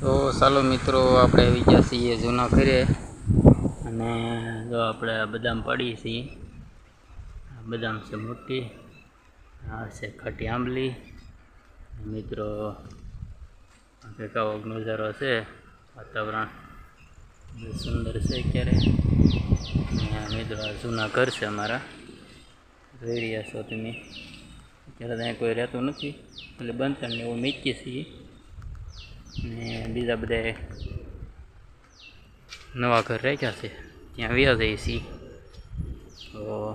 તો ચાલો મિત્રો, આપણે આવી ગયા છીએ જૂના ઘરે. અને જો આપણે બદામ પાડીએ છીએ બદામ છે મોટી, આ છે ખાટી આંબલી. મિત્રો, આ નજારો છે. વાતાવરણ સુંદર છે અત્યારે. મિત્રો, આ જૂના ઘર છે અમારા. જોઈ રહ્યા છો તમે. અત્યારે ત્યાં કોઈ રહેતું નથી. એટલે બનતા ને એવું મૂકીએ છીએ. ને બીજા બધા નવા ઘર રાખ્યા છે. ત્યાં વ્યા જઈએ છીએ. તો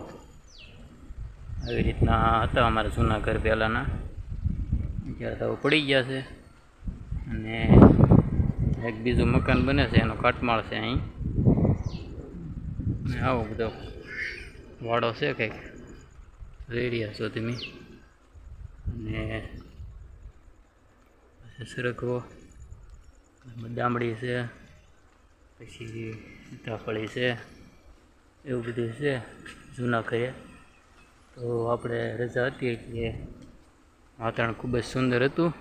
આવી રીતના હતા અમારા જૂના ઘર પહેલાંના. અત્યારે તો પડી ગયા છે. અને એક બીજું મકાન બને છે, એનો કાટમાળ છે અહીં. આવો બધો વાડો છે કંઈક. જોઈ રહ્યા છો તમે. અને સરખવો દામડી છે, પછી સીતાફળી છે, એવું બધું છે, જૂના ઘરે. તો આપણે રજા હતી એટલે વાતાવરણ ખૂબ જ સુંદર હતું.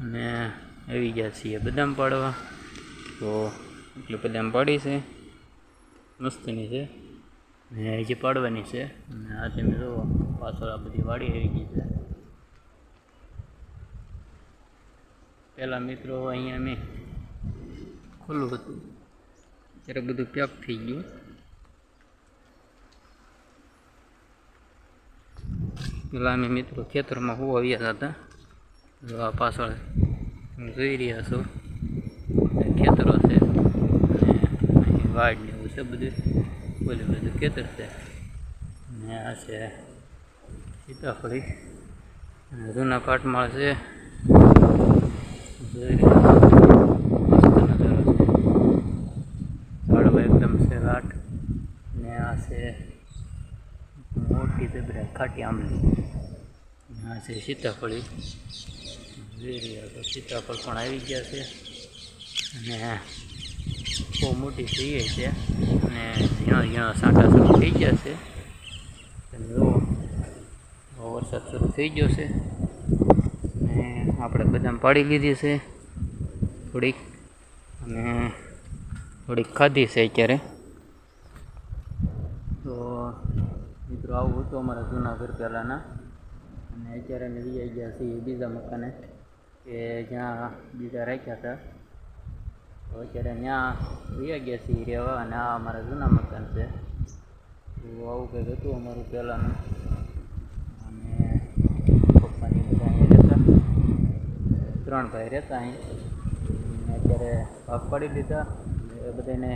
અને આવી ગયા છીએ બદામ પાડવા. તો એટલે બદામ પાડી છે. મસ્તીની છે. ને હજી પાડવાની છે. અને આજે મેં જોવો, પાછળ આ બધી વાડી આવી ગઈ છે. પહેલાં મિત્રો અહીંયા અમે ખુલ્લું હતું. ત્યારે બધું પેક થઈ ગયું. પેલા અમે મિત્રો ખેતરમાં હોવા આવ્યા હતા. જો આ પાછળ જોઈ રહ્યા છો. ખેતરો છે. વાડ ને એવું છે બધું. બોલે બધું ખેતર છે. ને આ છે સીતાફળી. જૂના પાટમાળ છે. ઝાડવા એકદમ છે લાટ ને આ છે મોટી દબરા ખાટી આંબલી. ત્યાં છે સીતાફળી. જોઈ તો સીતાફળ પણ આવી ગયા છે. અને બહુ મોટી થઈ ગઈ છે. અને ત્યાં ઝીણો સાંટા શરૂ થઈ ગયા છે. વરસાદ શરૂ થઈ ગયો છે. આપણે બદામ પાડી લીધી છે. થોડીક. અને થોડીક ખાધી છે અત્યારે. તો મિત્રો, આવું હતું અમારા જૂના ઘર પહેલાંના અને અત્યારે અમે લઈ ગયા છીએ બીજા મકાને, કે જ્યાં બીજા રાખ્યા હતા. તો અત્યારે ત્યાં લઈ ગયા છીએ રહેવા અને આ અમારા જૂના મકાન છે. તો આવું કંઈક હતું અમારું પહેલાંનું અને પપ્પાની બધા અહીં રહેતા ત્રણ ભાઈ રહેતા અહીં. અત્યારે ભાગ પાડી દીધા એ બધાને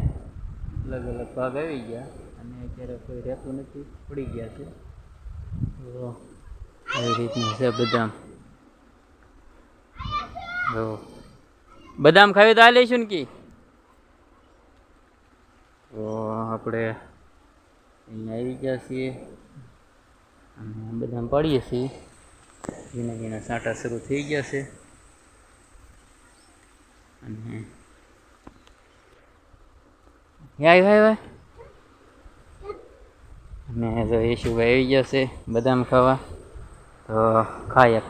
અલગ અલગ ભાગ આવી ગયા. અને અત્યારે કોઈ રહેતું નથી, પડી ગયા છે. તો આવી રીતનું છે બદામ. તો બદામ ખાવી તો આ લઈશું ને કી? તો આપણે અહીંયા આવી ગયા છીએ. અને બદામ પાડીએ છીએ. ધીમે ધીમે સાંટા શરૂ થઈ ગયા છે. અને યાય ભાઈ ભાઈ અને જો યશુભાઈ આવી ગયા છે બદામ ખાવા તો ખાય એક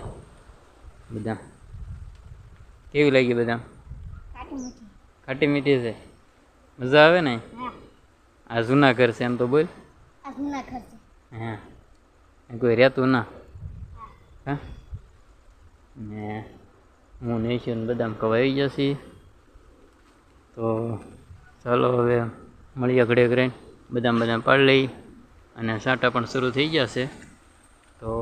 બદામ કેવી લાગી બદામ ખાટી મીઠી છે મજા આવે ને આ જૂના ઘર છે એમ તો બોલ હા અહીં કોઈ રહેતું ના હા ને હું નેશિયન બદામ ખવાઈ છીએ તો ચાલો હવે મળીએ ઘડે ઘડે બદામ બદામ પાડી લઈ અને સાંટા પણ શરૂ થઈ છે. તો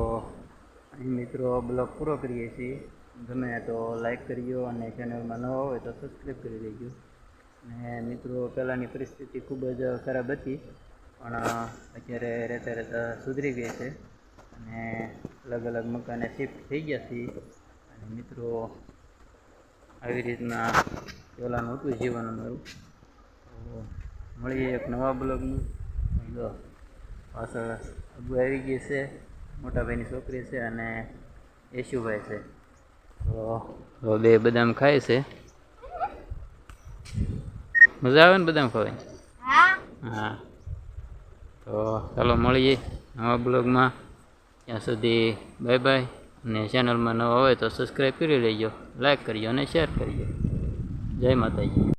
મિત્રો બ્લોગ પૂરો કરીએ છીએ. ગમે તો લાઈક કરજો અને ચેનલમાં નવા હોય તો સબસ્ક્રાઈબ કરી દેજો. અને મિત્રો, પહેલાંની પરિસ્થિતિ ખૂબ જ ખરાબ હતી, પણ અત્યારે રહેતા રહેતા સુધરી ગઈ છે. અને અલગ અલગ મકાને શિફ્ટ થઈ ગયા છીએ. મિત્રો આવી રીતના પહેલાંનું હતું જીવન અમારું. તો મળીએ એક નવા બ્લોગનું જો પાછળ અબુ આવી ગઈ છે મોટાભાઈની છોકરી છે અને યશુભાઈ છે. તો તો બે બદામ ખાય છે. મજા આવે ને બદામ ખાવાની? હા. તો ચાલો મળીએ નવા બ્લોગમાં. ત્યાં સુધી બાય બાય. અને ચેનલમાં નવા હોય તો સબસ્ક્રાઈબ કરી લેજો લાઈક કરજો અને શેર કરજો. જય માતાજી.